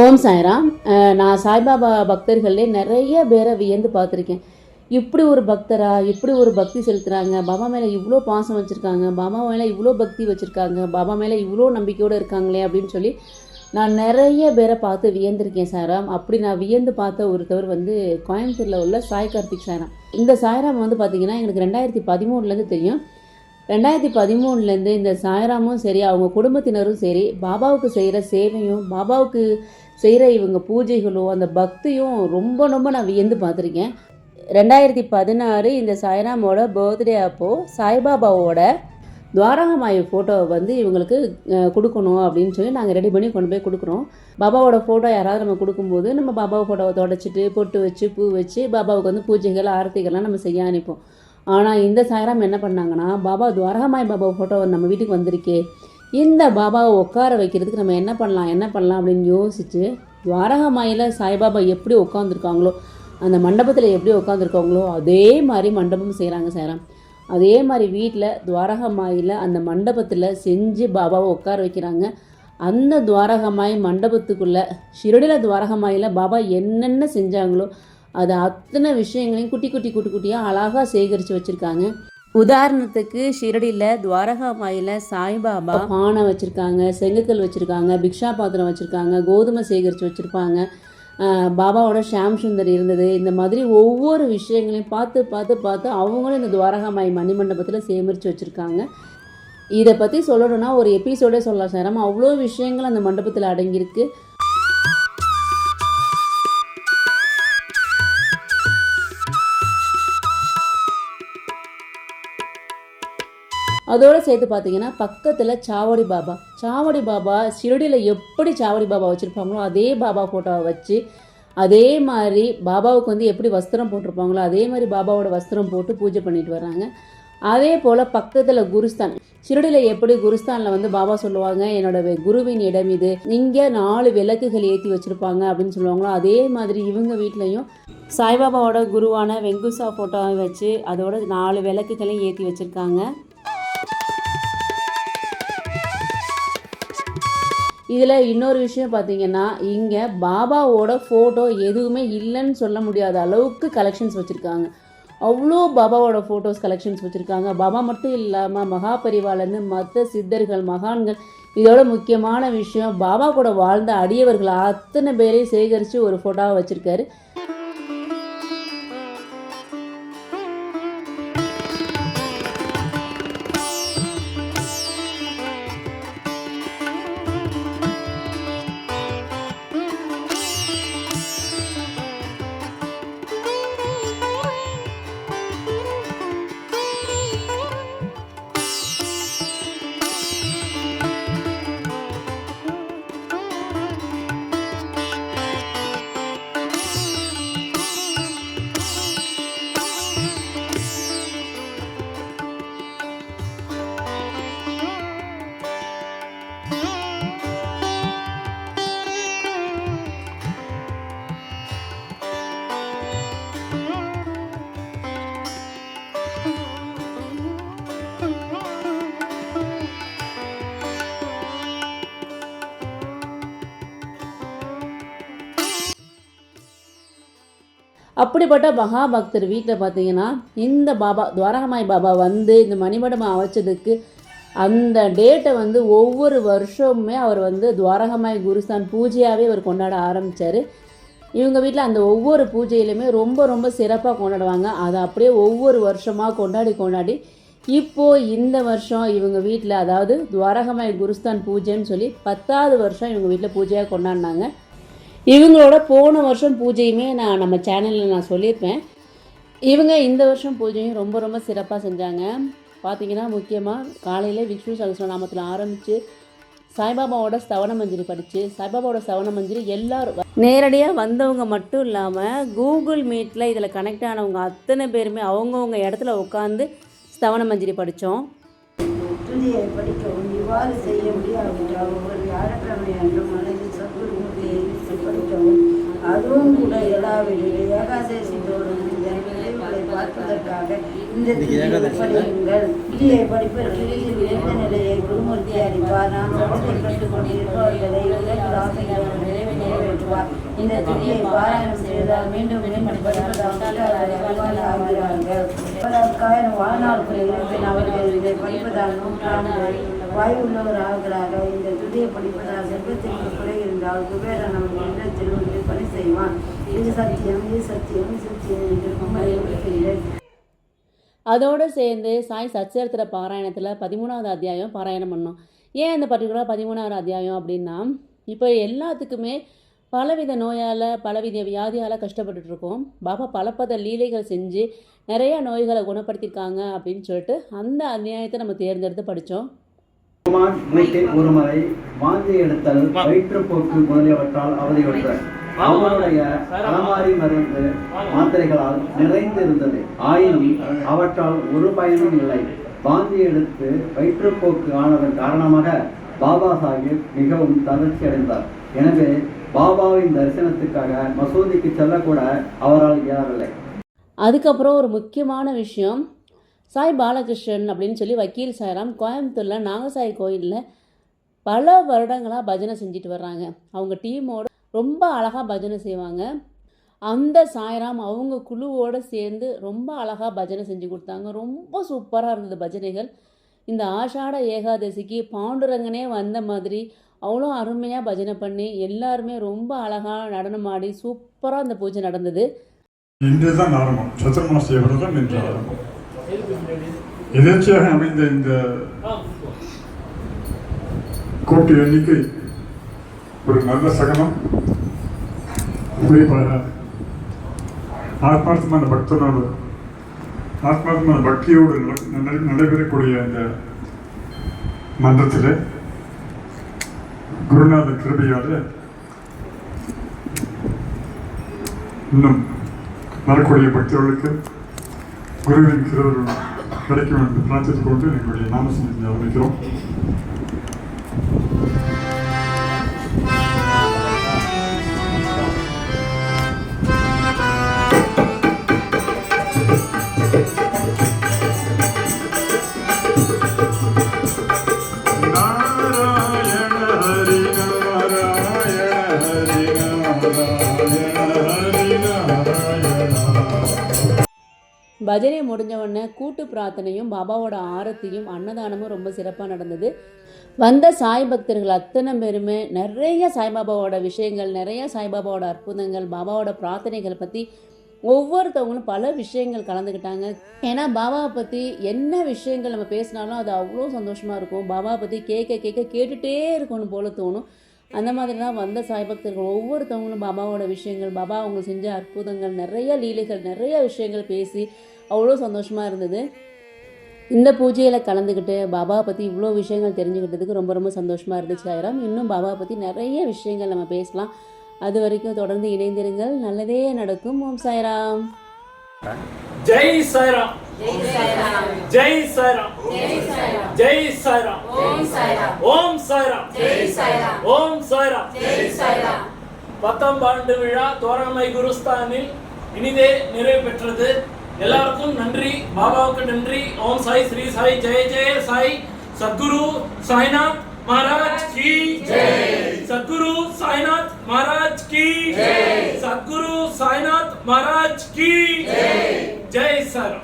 ஓம் சாய்ராம். நான் சாய்பாபா பக்தர்கள்லே நிறைய பேரை வியந்து பார்த்துருக்கேன். இப்படி ஒரு பக்தரா? இப்படி ஒரு பக்தி செலுத்துகிறாங்க பாபா மேலே இவ்வளோ பாசம் வச்சுருக்காங்க. பாபா மேலே இவ்வளோ பக்தி வச்சுருக்காங்க. பாபா மேலே இவ்வளோ நம்பிக்கையோடு இருக்காங்களே அப்படின்னு சொல்லி நான் நிறைய பேரை பார்த்து வியந்திருக்கேன் சாய்ராம். அப்படி நான் வியந்து பார்த்த ஒருத்தவர் வந்து கோயம்புத்தூரில் உள்ள சாய் கார்த்திக் சாய்ராம். இந்த சாய்ராம் வந்து பார்த்திங்கன்னா எனக்கு ரெண்டாயிரத்தி பதிமூணுலேருந்து தெரியும். ரெண்டாயிரத்தி பதிமூணுலேருந்து இந்த சாய்ராமும் சரி அவங்க குடும்பத்தினரும் சரி பாபாவுக்கு செய்கிற சேவையும் பாபாவுக்கு செய்கிற இவங்க பூஜைகளும் அந்த பக்தியும் ரொம்ப ரொம்ப நான் வியந்து பார்த்துருக்கேன். ரெண்டாயிரத்தி பதினாறு இந்த சாய்ராமோட பர்த்டே அப்போது சாய்பாபாவோட துவாரகமாயி ஃபோட்டோவை வந்து இவங்களுக்கு கொடுக்கணும் அப்படின்னு சொல்லி நாங்கள் ரெடி பண்ணி கொண்டு போய் கொடுக்குறோம். பாபாவோட ஃபோட்டோ யாராவது நம்ம கொடுக்கும்போது நம்ம பாபாவை ஃபோட்டோவை தொடச்சிட்டு பொட்டு வச்சு பூ வச்சு பாபாவுக்கு வந்து பூஜைகள் ஆரத்திகள்லாம் நம்ம செய்ய அனுப்போம் ஆனால் இந்த சாயராம் என்ன பண்ணாங்கன்னா பாபா துவாரகமாய் பாபா ஃபோட்டோ நம்ம வீட்டுக்கு வந்திருக்கே. இந்த பாபாவை உட்கார வைக்கிறதுக்கு நம்ம என்ன பண்ணலாம் என்ன பண்ணலாம் அப்படின்னு யோசிச்சு துவாரகமாயில் சாய்பாபா எப்படி உட்காந்துருக்காங்களோ அந்த மண்டபத்தில் எப்படி உட்காந்துருக்காங்களோ அதே மாதிரி மண்டபம் செய்கிறாங்க சாயராம். அதே மாதிரி வீட்டில் துவாரகமாயில் அந்த மண்டபத்தில் செஞ்சு பாபாவை உட்கார வைக்கிறாங்க. அந்த துவாரகமாய் மண்டபத்துக்குள்ளே ஷிரடியில் துவாரகமாயில் பாபா என்னென்ன செஞ்சாங்களோ அது அத்தனை விஷயங்களையும் குட்டி குட்டி குட்டி குட்டியாக அழகாக சேகரித்து வச்சுருக்காங்க. உதாரணத்துக்கு ஷிரடியில் துவாரகாமாயில் சாய்பாபா பானை வச்சுருக்காங்க செங்கக்கல் வச்சுருக்காங்க பிக்ஷா பாத்திரம் வச்சுருக்காங்க கோதுமை சேகரித்து வச்சுருப்பாங்க. பாபாவோட ஷாம் சுந்தர் இருந்தது. இந்த மாதிரி ஒவ்வொரு விஷயங்களையும் பார்த்து பார்த்து பார்த்து அவங்களும் இந்த துவாரகாமாய் மணிமண்டபத்தில் சேமித்து வச்சுருக்காங்க. இதை பற்றி சொல்லணும்னா ஒரு எபிசோடே சொல்லலாம் சார். அவ்வளோ விஷயங்கள் அந்த மண்டபத்தில் அடங்கியிருக்கு. அதோடு சேர்த்து பார்த்தீங்கன்னா பக்கத்தில் சாவடி பாபா. சாவடி பாபா ஷிரடியில் எப்படி சாவடி பாபா வச்சுருப்பாங்களோ அதே பாபா ஃபோட்டோவை வச்சு அதே மாதிரி பாபாவுக்கு வந்து எப்படி வஸ்திரம் போட்டிருப்பாங்களோ அதே மாதிரி பாபாவோட வஸ்திரம் போட்டு பூஜை பண்ணிட்டு வராங்க. அதே போல் பக்கத்தில் குருஸ்தான். ஷிரடியில் எப்படி குருஸ்தானில் வந்து பாபா சொல்லுவாங்க என்னோட குருவின் இடம் இது. இங்கே நாலு விளக்குகள் ஏற்றி வச்சுருப்பாங்க அப்படின்னு சொல்லுவாங்களோ அதே மாதிரி இவங்க வீட்லேயும் சாய்பாபாவோட குருவான வெங்குசா ஃபோட்டோவை வச்சு அதோட நாலு விளக்குகளையும் ஏற்றி வச்சுருக்காங்க. இதில் இன்னொரு விஷயம் பார்த்தீங்கன்னா இங்கே பாபாவோட ஃபோட்டோ எதுவுமே இல்லைன்னு சொல்ல முடியாத அளவுக்கு கலெக்ஷன்ஸ் வச்சுருக்காங்க. அவ்வளோ பாபாவோட ஃபோட்டோஸ் கலெக்ஷன்ஸ் வச்சுருக்காங்க. பாபா மட்டும் இல்லாமல் மகா பரிவாலேருந்து மற்ற சித்தர்கள் மகான்கள் இதோட முக்கியமான விஷயம் பாபா கூட வாழ்ந்த அடியவர்கள் அத்தனை பேரையும் சேகரித்து ஒரு ஃபோட்டோவை வச்சுருக்காரு. அப்படிப்பட்ட மகா பக்தர் வீட்டில் பார்த்தீங்கன்னா இந்த பாபா துவாரகமாய் பாபா வந்து இந்த மணிமண்டபம் அமைச்சதுக்கு அந்த டேட்டை வந்து ஒவ்வொரு வருஷமுமே அவர் வந்து துவாரகமாய் குருஸ்தான் பூஜையாகவே அவர் கொண்டாட ஆரம்பித்தார் இவங்க வீட்டில் அந்த ஒவ்வொரு பூஜையிலுமே ரொம்ப ரொம்ப சிறப்பாக கொண்டாடுவாங்க. அதை அப்படியே ஒவ்வொரு வருஷமாக கொண்டாடி கொண்டாடி இப்போது இந்த வருஷம் இவங்க வீட்டில் அதாவது துவாரகமாய் குருஸ்தான் பூஜைன்னு சொல்லி பத்தாவது வருஷம் இவங்க வீட்டில் பூஜையாக கொண்டாடினாங்க. இவங்களோட போன வருஷம் பூஜையுமே நான் நம்ம சேனலில் நான் சொல்லியிருப்பேன். இவங்க இந்த வருஷம் பூஜையும் ரொம்ப ரொம்ப சிறப்பாக செஞ்சாங்க. பார்த்தீங்கன்னா முக்கியமாக காலையில் விஷ்ணு சகஸ்ரநாமத்தில் ஆரம்பித்து சாய்பாபாவோட ஸ்தவன மஞ்சரி படித்து சாய்பாபாவோட ஸ்தவன மஞ்சரி எல்லாரும் நேரடியாக வந்தவங்க மட்டும் இல்லாமல் கூகுள் மீட்டில் இதில் கனெக்ட் ஆனவங்க அத்தனை பேருமே அவங்கவுங்க இடத்துல உட்காந்து ஸ்தவன மஞ்சரி படித்தோம் படிக்கவும் இவ்வாறு செய்ய முடியாவிட்டால் ஒவ்வொரு வியாழக்கிழமை அன்று மனதில் சத்குருமூர்த்தியை படிக்கவும் அதுவும் கூட எல்லாவிலும் ஏகாதேசித்தோடு பார்ப்பதற்காக இந்த துதியை படியுங்கள். துதியை படிப்பதற்கு உயர்ந்த நிலையை குருமூர்த்தி அறிவார். நாம் உலகத்தை கற்றுக் கொண்டிருப்பவர்களை உலகில் ஆசைகள் நிறைவேற்ற இந்த துணியை பாராயணம் செய்வதால் மீண்டும் மீண்டும் படிப்பதால் வாழ்நாள் அவர்கள் இதை படிப்பதால் நூற்றாண்டு வாய் உள்ளவர் இந்த துதியை படிப்பதால் செல்வத்திற்கு குறை இருந்தால் குபேரன் அவர்கள் இல்லத்தில் வந்து பணி செய்வான். இது சத்தியம் இது சத்தியம் சத்தியம் என்று உண்மை அதோடு சேர்ந்து சாய் சச்சரித்திர பாராயணத்தில் பதிமூணாவது அத்தியாயம் பாராயணம் பண்ணோம். ஏன் இந்த பர்டிகுலராக பதிமூணாவது அத்தியாயம் அப்படின்னா இப்போ எல்லாத்துக்குமே பலவித நோயால் பலவித வியாதியால் கஷ்டப்பட்டுட்டு பாபா பலப்பத லீலைகள் செஞ்சு நிறைய நோய்களை குணப்படுத்தியிருக்காங்க அப்படின்னு சொல்லிட்டு அந்த அத்தியாயத்தை நம்ம தேர்ந்தெடுத்து படித்தோம். குமார் வீட்டில் ஒருமுறை வாந்தி எடுத்தல் வயிற்றுப்போக்கு முதலியவற்றால் அவதியுற்றார் அவருடைய அலமாரி மருந்து மாத்திரைகளால் நிறைந்திருந்தது. ஆயினும் அவற்றால் ஒரு பயனும் இல்லை. வாந்தி எடுத்து வயிற்றுப்போக்கு ஆனதன் காரணமாக பாபா சாஹிப் மிகவும் தளர்ச்சி அடைந்தார் எனவே பாபாவின் தரிசனத்துக்காக மசூதிக்கு செல்லக்கூட அவரால் இயலவில்லை. அதுக்கப்புறம் ஒரு முக்கியமான விஷயம். சாய் பாலகிருஷ்ணன் அப்படின்னு சொல்லி வக்கீல் சாய்ராம் கோயம்புத்தூரில் நாகசாய் கோயிலில் பல வருடங்களாக பஜனை செஞ்சுட்டு வர்றாங்க. அவங்க டீமோட ரொம்ப அழகாக பஜனை செய்வாங்க. அந்த சாய்ராம் அவங்க குழுவோடு சேர்ந்து ரொம்ப அழகாக பஜனை செஞ்சு கொடுத்தாங்க. ரொம்ப சூப்பராக இருந்தது பஜனைகள். இந்த ஆஷாட ஏகாதசிக்கு பாண்டுரங்கனே வந்த மாதிரி அவ்வளோ அருமையாக பஜனை பண்ணி எல்லாருமே ரொம்ப அழகாக நடனமாடி சூப்பராக அந்த பூஜை நடந்தது. இன்றுதான் ஆரம்பம். சதுர்மாச விரதம் இன்று ஆரம்பம். எதிர்ச்சியாக அமைந்த இந்த கூட்டு எண்ணிக்கை ஒரு நல்ல சகனம்? குறிப்பாக ஆத்மார்த்தமான பக்தனோடு ஆத்மார்த்தமான பக்தியோடு நட- நடைபெறக்கூடிய இந்த மன்றத்தில் குருநாத கிருபையால் இன்னும் வரக்கூடிய பக்தர்களுக்கு குருவின் கிருவர்களும் கிடைக்கும் என்று பிரார்த்தித்துக் கொண்டு எங்களுடைய நாமசனத்தை ஆரம்பிக்கிறோம் பஜனை முடிஞ்ச உடனே கூட்டு பிரார்த்தனையும் பாபாவோட ஆரத்தியும் அன்னதானமும் ரொம்ப சிறப்பாக நடந்தது. வந்த சாய் பக்தர்கள் அத்தனை பேருமே நிறைய சாய்பாபாவோட விஷயங்கள் நிறைய சாய்பாபாவோட அற்புதங்கள் பாபாவோட பிரார்த்தனைகள் பற்றி ஒவ்வொருத்தவங்களும் பல விஷயங்கள் கலந்துக்கிட்டாங்க. ஏன்னா பாபாவை பற்றி என்ன விஷயங்கள் நம்ம பேசினாலும் அது அவ்வளோ சந்தோஷமாக இருக்கும். பாபாவை பற்றி கேட்க கேட்க கேட்டுகிட்டே இருக்கணும் போல தோணும். அந்த மாதிரி தான் வந்த சாய்பக்தர்கள் ஒவ்வொருத்தவங்களும் பாபாவோட விஷயங்கள் பாபா அவங்க செஞ்ச அற்புதங்கள் நிறைய லீலைகள் நிறைய விஷயங்கள் பேசி அவ்வளோ சந்தோஷமாக இருந்தது. இந்த பூஜையில் கலந்துக்கிட்டு பாபாவை பற்றி இவ்வளோ விஷயங்கள் தெரிஞ்சுக்கிட்டதுக்கு ரொம்ப ரொம்ப சந்தோஷமாக இருந்துச்சு ஆயிரம் இன்னும் பாபாவை பற்றி நிறைய விஷயங்கள் நம்ம பேசலாம். அது வரைக்கும் தொடர்ந்து இணைந்திருங்கள். நல்லதே நடக்கும். ஓம் சாய்ராம். ஜெய் சாய்ராம் ஜெய் சாய்ராம் ஜெய் சாய்ராம் ஓம் சாய்ராம் ஓம் சாய்ராம் பத்தாம் ஆண்டு விழா தோரணமை குருஸ்தானில் இனிதே நிறைவு பெற்றது எல்லாருக்கும் நன்றி பாபாவுக்கு நன்றி ஓம் சாய் ஸ்ரீ சாய் ஜெய ஜெய சாய் சத்குரு சாய்நாத் महाराज की जय सदगुरु साईनाथ महाराज की जय। सदगुरु साईनाथ महाराज की जय। जय सर